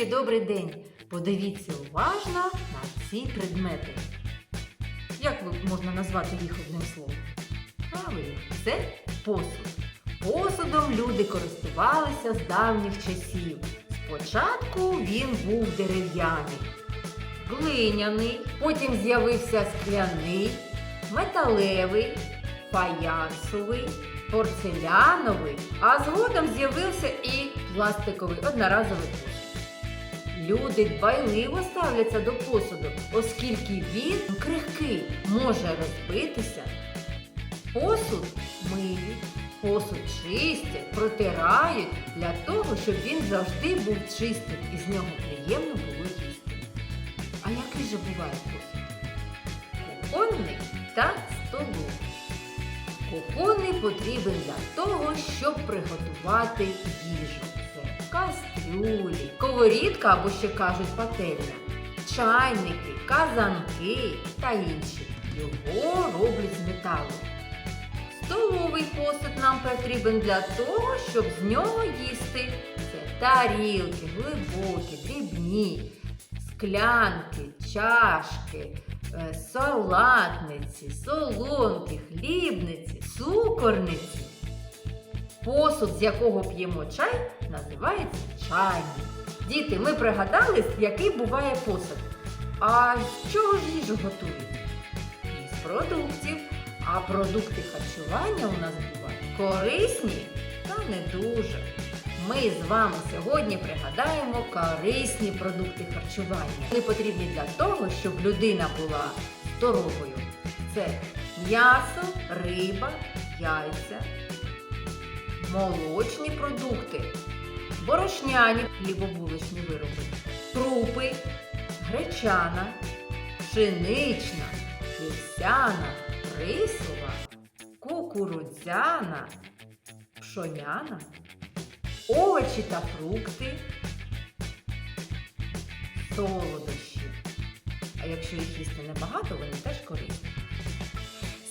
Дітки, добрий день! Подивіться уважно на ці предмети. Як можна назвати їх одним словом? Правильно, це посуд. Посудом люди користувалися з давніх часів. Спочатку він був дерев'яний, глиняний, потім з'явився скляний, металевий, фаянсовий, порцеляновий, а згодом з'явився і пластиковий одноразовий посуд. Люди дбайливо ставляться до посуду, оскільки він крихкий, може розбитися. Посуд миють, посуд чистять, протирають для того, щоб він завжди був чистим і з нього приємно було їсти. А який же буває посуд? Кухонний та столовий. Кухонний потрібен для того, щоб приготувати їжу. Кастрюлі, сковорідка або ще кажуть пательня, чайники, казанки та інші. Його роблять з металу. Столовий посуд нам потрібен для того, щоб з нього їсти. Це тарілки, глибокі, дрібні, склянки, чашки, е, салатниці, солонки, хлібниці, цукорниці. Посуд, з якого п'ємо чай, називається чайник. Діти, ми пригадали, який буває посуд. А з чого ж їжу готують? Із продуктів. А продукти харчування у нас бувають корисні та не дуже. Ми з вами сьогодні пригадаємо корисні продукти харчування. Вони потрібні для того, щоб людина була здоровою. Це м'ясо, риба, яйця, молочні продукти, борошняні хлібобулочні вироби, крупи, гречана, пшенична, вівсяна, рисова, кукурудзяна, пшоняна, овочі та фрукти, солодощі. А якщо їх їсти небагато, вони теж корисні.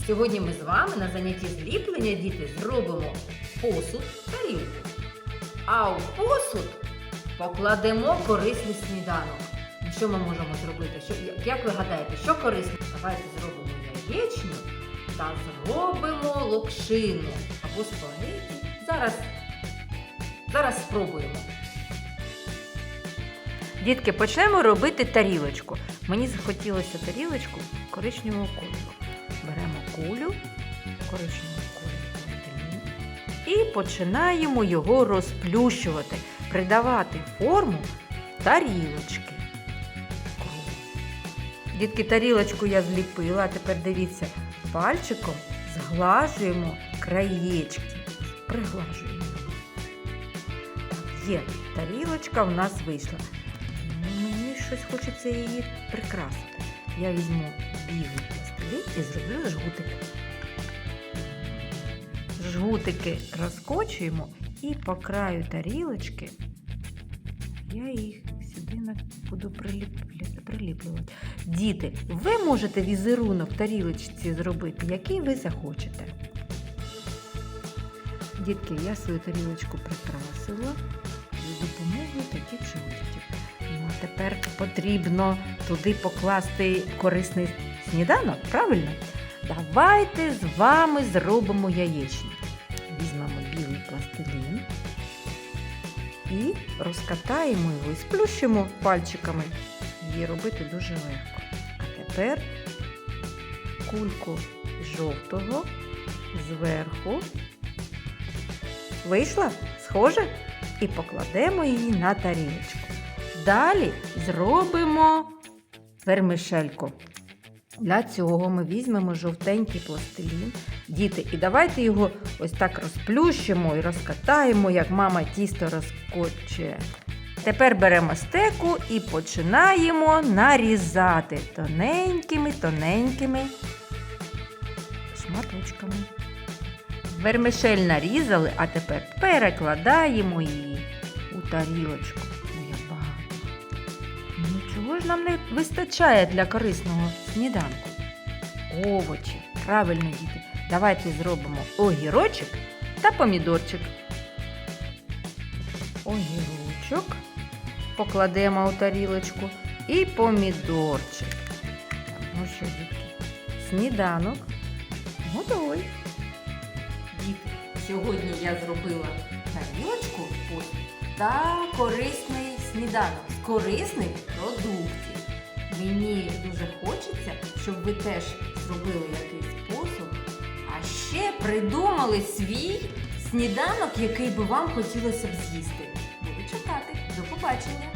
Сьогодні ми з вами на занятті зліплення діти зробимо посуд тарілку. А у посуд покладемо корисний сніданок. Ну, Що ми можемо зробити? Що, як- ви гадаєте, що корисне? Давайте зробимо яєчню та зробимо локшину або спагеті. Зараз, зараз спробуємо. Дітки, почнемо робити тарілочку. Мені захотілося тарілочку коричневого кольору. Беремо кулю коричневого і починаємо його розплющувати, придавати форму тарілочки. Дітки, тарілочку я зліпила, а тепер дивіться, пальчиком зглажуємо краєчки. Приглажуємо. Є, тарілочка в нас вийшла. Мені щось хочеться її прикрасити. Я візьму білий пластилін і зроблю жгутики. Жгутики розкочуємо і по краю тарілочки я їх сюди буду приліп- приліплювати. Діти, ви можете візерунок тарілочці зробити, який ви захочете. Дітки, я свою тарілочку прикрасила за допомогою таких жгутиків. Ну, а тепер потрібно туди покласти корисний сніданок, правильно? Давайте з вами зробимо яєчню. Візьмемо білий пластилін і розкатаємо його і сплющимо пальчиками. Її робити дуже легко. А тепер кульку жовтого зверху. Вийшла? Схоже? І покладемо її на тарілочку. Далі зробимо вермишельку. Для цього ми візьмемо жовтенький пластилін. Діти, і давайте його ось так розплющимо і розкатаємо, як мама тісто розкочує. Тепер беремо стеку і починаємо нарізати тоненькими, тоненькими шматочками. Вермишель нарізали, а тепер перекладаємо її у тарілочку. Нічого ж нам не вистачає для корисного сніданку. Овочі. Правильно, діти. Давайте зробимо огірочок та помідорчик. Огірочок покладемо у тарілочку. І помідорчик. Ну що, дітки, сніданок готовий. Діти, сьогодні я зробила тарілочку та корисний сніданок з корисних продуктів. Мені дуже хочеться, щоб ви теж зробили якийсь посуд, а ще придумали свій сніданок, який би вам хотілося б з'їсти. Буду чекати. До побачення!